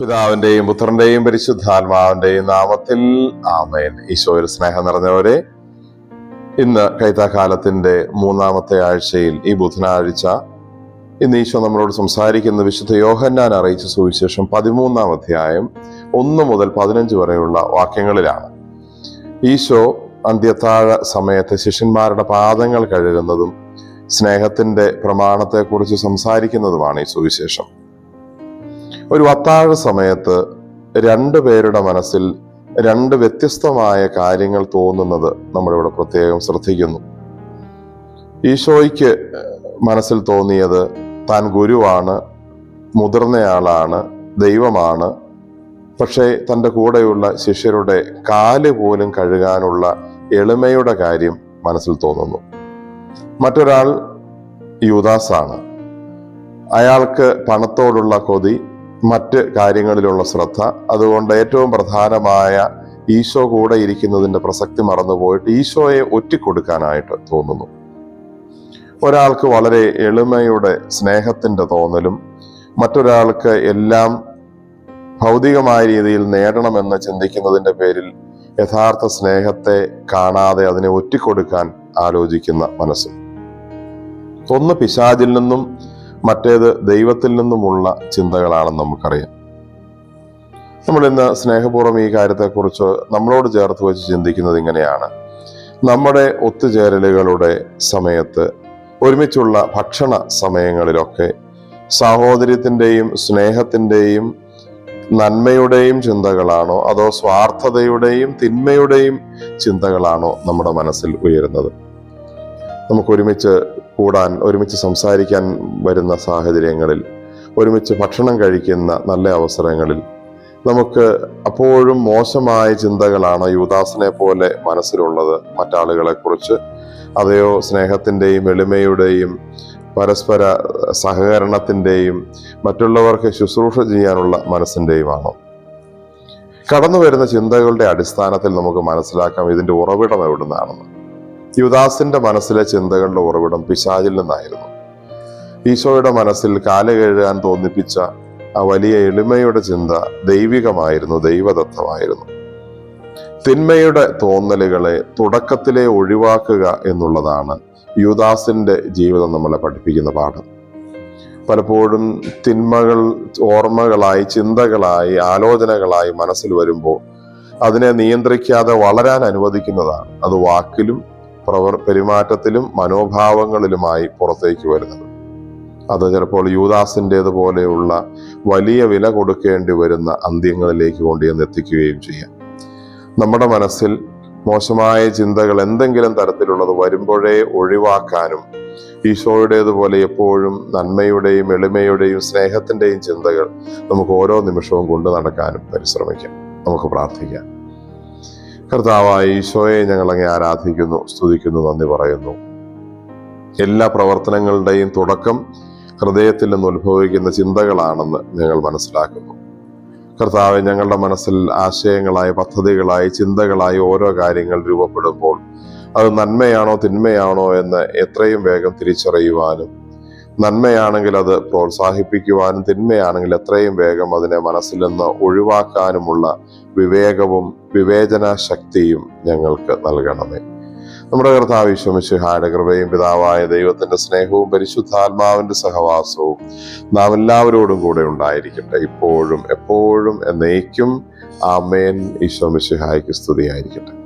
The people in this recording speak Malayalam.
പിതാവിന്റെയും പുത്രന്റെയും പരിശുദ്ധാത്മാവിന്റെയും നാമത്തിൽ ആമേൻ. ഈശോയിൽ സ്നേഹം നിറഞ്ഞവരെ ഇന്ന് കൈത്താക്കാലത്തിന്റെ മൂന്നാമത്തെ ആഴ്ചയിൽ ഈ ബുധനാഴ്ച ഇന്ന് ഈശോ നമ്മളോട് സംസാരിക്കുന്ന വിശുദ്ധ യോഹന്നാൻ അറിയിച്ച സുവിശേഷം പതിമൂന്നാം അധ്യായം ഒന്ന് മുതൽ പതിനഞ്ച് വരെയുള്ള വാക്യങ്ങളിലാണ്. ഈശോ അന്ത്യത്താഴ സമയത്ത് ശിഷ്യന്മാരുടെ പാദങ്ങൾ കഴുകുന്നതും സ്നേഹത്തിന്റെ പ്രമാണത്തെക്കുറിച്ച് സംസാരിക്കുന്നതുമാണ് ഈ സുവിശേഷം. ഒരു അത്താഴ സമയത്ത് രണ്ട് പേരുടെ മനസ്സിൽ രണ്ട് വ്യത്യസ്തമായ കാര്യങ്ങൾ തോന്നുന്നത് നമ്മളിവിടെ പ്രത്യേകം ശ്രദ്ധിക്കുന്നു. ഈശോയ്ക്ക് മനസ്സിൽ തോന്നിയത് താൻ ഗുരുവാണ് മുതിർന്നയാളാണ് ദൈവമാണ്. പക്ഷേ തന്റെ കൂടെയുള്ള ശിഷ്യരുടെ കാൽ പോലും കഴുകാനുള്ള എളിമയുടെ കാര്യം മനസ്സിൽ തോന്നുന്നു. മറ്റൊരാൾ യുദാസാണ്. അയാൾക്ക് പണത്തോടുള്ള കൊതി മറ്റ് കാര്യങ്ങളിലുള്ള ശ്രദ്ധ. അതുകൊണ്ട് ഏറ്റവും പ്രധാനമായ ഈശോ കൂടെ ഇരിക്കുന്നതിന്റെ പ്രസക്തി മറന്നുപോയിട്ട് ഈശോയെ ഒറ്റിക്കൊടുക്കാനായിട്ട് തോന്നുന്നു. ഒരാൾക്ക് വളരെ എളിമയുടെ സ്നേഹത്തിന്റെ തോന്നലും മറ്റൊരാൾക്ക് എല്ലാം ഭൗതികമായ രീതിയിൽ നേടണമെന്ന് ചിന്തിക്കുന്നതിന്റെ പേരിൽ യഥാർത്ഥ സ്നേഹത്തെ കാണാതെ അതിനെ ഒറ്റിക്കൊടുക്കാൻ ആലോചിക്കുന്ന മനസ്സ്. ഒന്ന് പിശാചിൽ നിന്നും മറ്റേത് ദൈവത്തിൽ നിന്നുമുള്ള ചിന്തകളാണെന്ന് നമുക്കറിയാം. നമ്മൾ ഇന്ന് സ്നേഹപൂർവം ഈ കാര്യത്തെക്കുറിച്ച് നമ്മളോട് ചേർത്ത് വെച്ച് ചിന്തിക്കുന്നത് ഇങ്ങനെയാണ്. നമ്മുടെ ഒത്തുചേരലുകളുടെ സമയത്ത് ഒരുമിച്ചുള്ള ഭക്ഷണ സമയങ്ങളിലൊക്കെ സാഹോദര്യത്തിന്റെയും സ്നേഹത്തിന്റെയും നന്മയുടെയും ചിന്തകളാണോ അതോ സ്വാർത്ഥതയുടെയും തിന്മയുടെയും ചിന്തകളാണോ നമ്മുടെ മനസ്സിൽ ഉയരുന്നത്? നമുക്ക് ഒരുമിച്ച് കൂടാൻ ഒരുമിച്ച് സംസാരിക്കാൻ വരുന്ന സാഹചര്യങ്ങളിൽ ഒരുമിച്ച് ഭക്ഷണം കഴിക്കുന്ന നല്ല അവസരങ്ങളിൽ നമുക്ക് അപ്പോഴും മോശമായ ചിന്തകളാണ് യുവദാസനെ പോലെ മനസ്സിലുള്ളത്. മറ്റാളുകളെക്കുറിച്ച് അതെയോ സ്നേഹത്തിന്റെയും എളിമയുടെയും പരസ്പര സഹകരണത്തിന്റെയും മറ്റുള്ളവർക്ക് ശുശ്രൂഷ ചെയ്യാനുള്ള മനസ്സിന്റെയുമാണോ. കടന്നു വരുന്ന ചിന്തകളുടെ അടിസ്ഥാനത്തിൽ നമുക്ക് മനസ്സിലാക്കാം ഇതിന്റെ ഉറവിടം എവിടുന്നാണെന്ന്. യുദാസിന്റെ മനസ്സിലെ ചിന്തകളുടെ ഉറവിടം പിശാചിൽ നിന്നായിരുന്നു. ഈശോയുടെ മനസ്സിൽ കാൽ കഴുകാൻ തോന്നിപ്പിച്ച ആ വലിയ എളിമയുടെ ചിന്ത ദൈവികമായിരുന്നു ദൈവദത്തമായിരുന്നു. തിന്മയുടെ തോന്നലുകളെ തുടക്കത്തിലെ ഒഴിവാക്കുക എന്നുള്ളതാണ് യുദാസിന്റെ ജീവിതം നമ്മളെ പഠിപ്പിക്കുന്ന പാഠം. പലപ്പോഴും തിന്മകൾ ഓർമ്മകളായി ചിന്തകളായി ആലോചനകളായി മനസ്സിൽ വരുമ്പോൾ അതിനെ നിയന്ത്രിക്കാതെ വളരാൻ അനുവദിക്കുന്നതാണ്. അത് വാക്കിലും പ്രവർ പെരുമാറ്റത്തിലും മനോഭാവങ്ങളിലുമായി പുറത്തേക്ക് വരുന്നത്. അത് ചിലപ്പോൾ യൂദാസിന്റെതുപോലെയുള്ള വലിയ വില കൊടുക്കേണ്ടി വരുന്ന അന്ത്യങ്ങളിലേക്ക് കൊണ്ടുചെന്ന് എത്തിക്കുകയും ചെയ്യാം. നമ്മുടെ മനസ്സിൽ മോശമായ ചിന്തകൾ എന്തെങ്കിലും തരത്തിലുള്ളത് വരുമ്പോഴേ ഒഴിവാക്കാനും ഈശോയുടേതുപോലെ എപ്പോഴും നന്മയുടെയും എളിമയുടെയും സ്നേഹത്തിന്റെയും ചിന്തകൾ നമുക്ക് ഓരോ നിമിഷവും കൊണ്ടു നടക്കാനും പരിശ്രമിക്കാം. നമുക്ക് പ്രാർത്ഥിക്കാം. കർത്താവായ ഈശോയെ ഞങ്ങൾ അങ്ങേ ആരാധിക്കുന്നു സ്തുതിക്കുന്നു നന്ദി പറയുന്നു. എല്ലാ പ്രവർത്തനങ്ങളുടെയും തുടക്കം ഹൃദയത്തിൽ നിന്ന് ഉത്ഭവിക്കുന്ന ചിന്തകളാണെന്ന് ഞങ്ങൾ മനസ്സിലാക്കുന്നു. കർത്താവ് ഞങ്ങളുടെ മനസ്സിൽ ആശയങ്ങളായി പദ്ധതികളായി ചിന്തകളായി ഓരോ കാര്യങ്ങൾ രൂപപ്പെടുമ്പോൾ അത് നന്മയാണോ തിന്മയാണോ എന്ന് എത്രയും വേഗം തിരിച്ചറിയുവാനും നന്മയാണെങ്കിൽ അത് പ്രോത്സാഹിപ്പിക്കുവാനും തിന്മയാണെങ്കിൽ എത്രയും വേഗം അതിനെ മനസ്സിൽ നിന്ന് ഒഴിവാക്കാനുമുള്ള വിവേകവും വിവേചന ശക്തിയും ഞങ്ങൾക്ക് നൽകണമേ. നമ്മുടെ കർത്താവ് വിശ്വമിശുഹായുടെ കൃപയും പിതാവായ ദൈവത്തിന്റെ സ്നേഹവും പരിശുദ്ധാത്മാവിന്റെ സഹവാസവും നാം എല്ലാവരോടും കൂടെ ഉണ്ടായിരിക്കട്ടെ. ഇപ്പോഴും എപ്പോഴും എന്നേക്കും ആമേൻ. ഈശോമിശുഹായ്ക്ക് സ്തുതിയായിരിക്കട്ടെ.